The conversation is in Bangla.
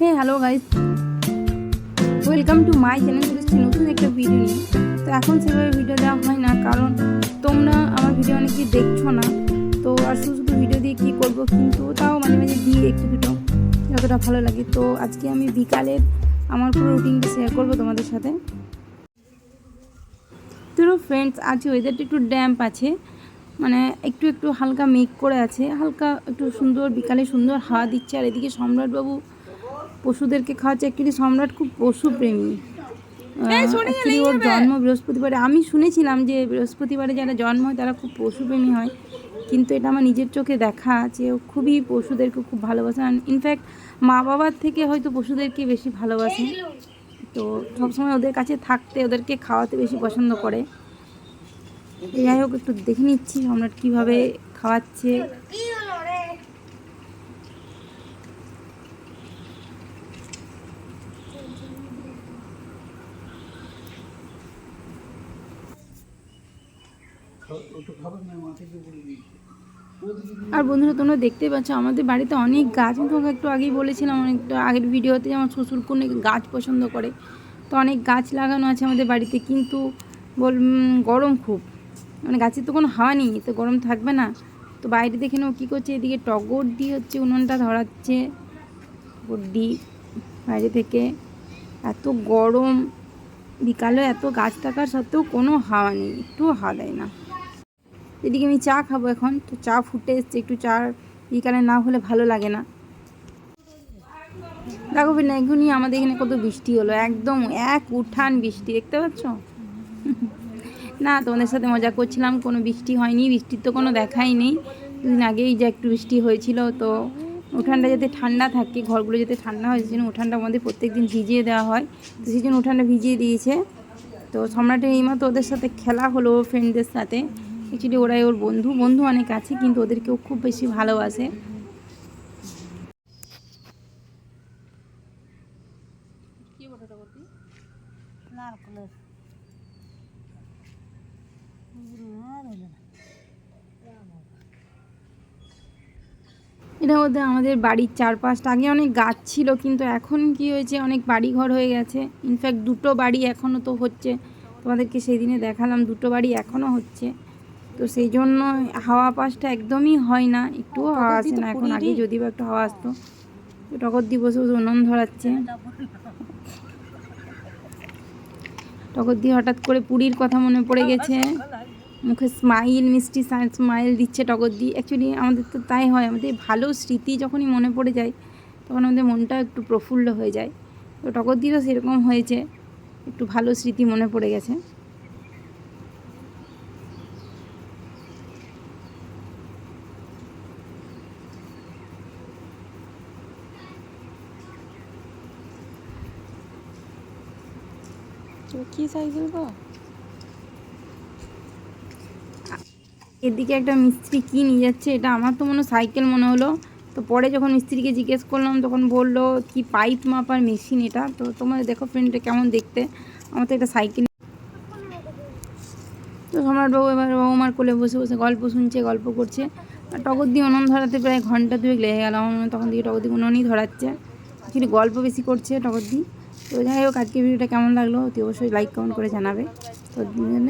হ্যাঁ hello guys welcome to my channel নতুন একটা ভিডিও নিয়ে। তো এখন সেভাবে ভিডিও দেওয়া হয় না, কারণ তোমরা আমার ভিডিও অনেকেই দেখছ না। তো আর শুধু শুধু ভিডিও দিয়ে কী করব, কিন্তু তাও মাঝে মাঝে দিয়ে একটু দুটো যতটা ভালো লাগে। তো আজকে আমি বিকালের আমার পুরো রুটিনটা শেয়ার করব তোমাদের সাথে। তো ফ্রেন্ডস আজ ওয়েদারটা একটু ড্যাম্প আছে। মানে একটু একটু হালকা মেঘ করে আছে। হালকা একটু সুন্দর, বিকালে সুন্দর হাওয়া দিচ্ছে। আর এদিকে সম্রাটবাবু পশুদেরকে খাওয়াচ্ছে। অ্যাকচুয়ালি সম্রাট খুব পশুপ্রেমী। অ্যাকচুয়ালি ওর জন্ম বৃহস্পতিবারে। আমি শুনেছিলাম যে বৃহস্পতিবারে যারা জন্ম হয় তারা খুব পশুপ্রেমী হয়। কিন্তু এটা আমার নিজের চোখে দেখা যে ও খুবই পশুদেরকে খুব ভালোবাসে। ইনফ্যাক্ট মা বাবার থেকে হয়তো পশুদেরকে বেশি ভালোবাসে। তো সবসময় ওদের কাছে থাকতে ওদেরকে খাওয়াতে বেশি পছন্দ করে। যাই হোক একটু দেখে নিচ্ছি সম্রাট কীভাবে খাওয়াচ্ছে। আর বন্ধুরা, তোমরা দেখতেই পাচ্ছ, আমাদের বাড়িতে অনেক গাছ। আমি তোমাকে একটু আগেই বলেছিলাম, অনেকটা আগের ভিডিওতে আমার শ্বশুর কোনো গাছ পছন্দ করে। তো অনেক গাছ লাগানো আছে আমাদের বাড়িতে, কিন্তু বল গরম খুব। মানে গাছের তো কোনো হাওয়া নেই, তো গরম থাকবে না। তো বাইরে দেখে নাও কী করছে, এদিকে টগর দিয়ে হচ্ছে, উনুনটা ধরাচ্ছে। টগর বাইরে থেকে। এত গরম, বিকালে এত গাছ থাকার সত্ত্বেও কোনো হাওয়া নেই, একটুও হাওয়া দেয় না। এদিকে আমি চা খাব এখন, তো চা ফুটে এসছে, একটু চা বিকালে না হলে ভালো লাগে না। দেখো না এখনই আমাদের এখানে কত বৃষ্টি হলো, একদম এক উঠান বৃষ্টি, দেখতে পাচ্ছ? না, তোমাদের সাথে মজা করছিলাম, কোনো বৃষ্টি হয়নি, বৃষ্টির তো কোনো দেখাই নেই। দুদিন আগেই যে একটু বৃষ্টি হয়েছিল, তো উঠানটা যাতে ঠান্ডা থাকে, ঘরগুলো যাতে ঠান্ডা হয়, সেই জন্য উঠানটা আমাদের প্রত্যেক দিন ভিজিয়ে দেওয়া হয়। তো সেই জন্য উঠানটা ভিজিয়ে দিয়েছে। তো সম্রাটের এইমাত্র ওদের সাথে খেলা হলো ফ্রেন্ডদের সাথে। অ্যাকচুয়ালি ওরাই ওর বন্ধু। বন্ধু অনেক আছে কিন্তু ওদেরকেও খুব বেশি ভালোবাসে। এটা মধ্যে আমাদের বাড়ির চারপাশটা। আগে অনেক গাছ ছিল কিন্তু এখন কি হয়েছে অনেক বাড়ি ঘর হয়ে গেছে। ইনফ্যাক্ট দুটো বাড়ি এখনও তো হচ্ছে। তোমাদেরকে সেই দিনে দেখালাম দুটো বাড়ি এখনও হচ্ছে। তো সেই জন্য হাওয়া পাশটা একদমই হয় না। একটুও হাওয়া আসে না এখন আগে যদি বা একটু হাওয়া আসতো। দিয়ে বসে বসে উনুন ধরাচ্ছে। টগর দিয়ে হঠাৎ করে পুরীর কথা মনে পড়ে গেছে। মুখে স্মাইল মিষ্টি স্মাইল দিচ্ছে টগর দিয়ে অ্যাকচুয়ালি আমাদের তো তাই হয় আমাদের ভালো স্মৃতি যখনই মনে পড়ে যায় তখন আমাদের মনটা একটু প্রফুল্ল হয়ে যায়। তো টগর দিয়েও সেরকম হয়েছে একটু ভালো স্মৃতি মনে পড়ে গেছে। সাইকেল এদিকে একটা মিস্ত্রি কি নিয়ে যাচ্ছে, এটা আমার তো মনে সাইকেল মনে হলো। তো পরে যখন মিস্ত্রিকে জিজ্ঞেস করলাম, তখন বলল কি পাইপ মাপার মেশিন এটা। তো তোমাদের দেখো ফ্রেন্ডটা কেমন দেখতে। আমার তো একটা সাইকেল তো সম্রাটবাবু এবার বৌমার কোলে বসে বসে গল্প শুনছে, গল্প করছে। আর টগর দিয়ে উনুন ধরাতে প্রায় ঘণ্টা দুয়েক লেগে গেল। তখন দিকে টগর দিয়ে উনুনই ধরাচ্ছে। অ্যাকচুয়ালি গল্প বেশি করছে টগর দি তো যাই হোক আজকে ভিডিওটা কেমন লাগল অতি অবশ্যই লাইক কমেন্ট করে জানাবে। তো জন্য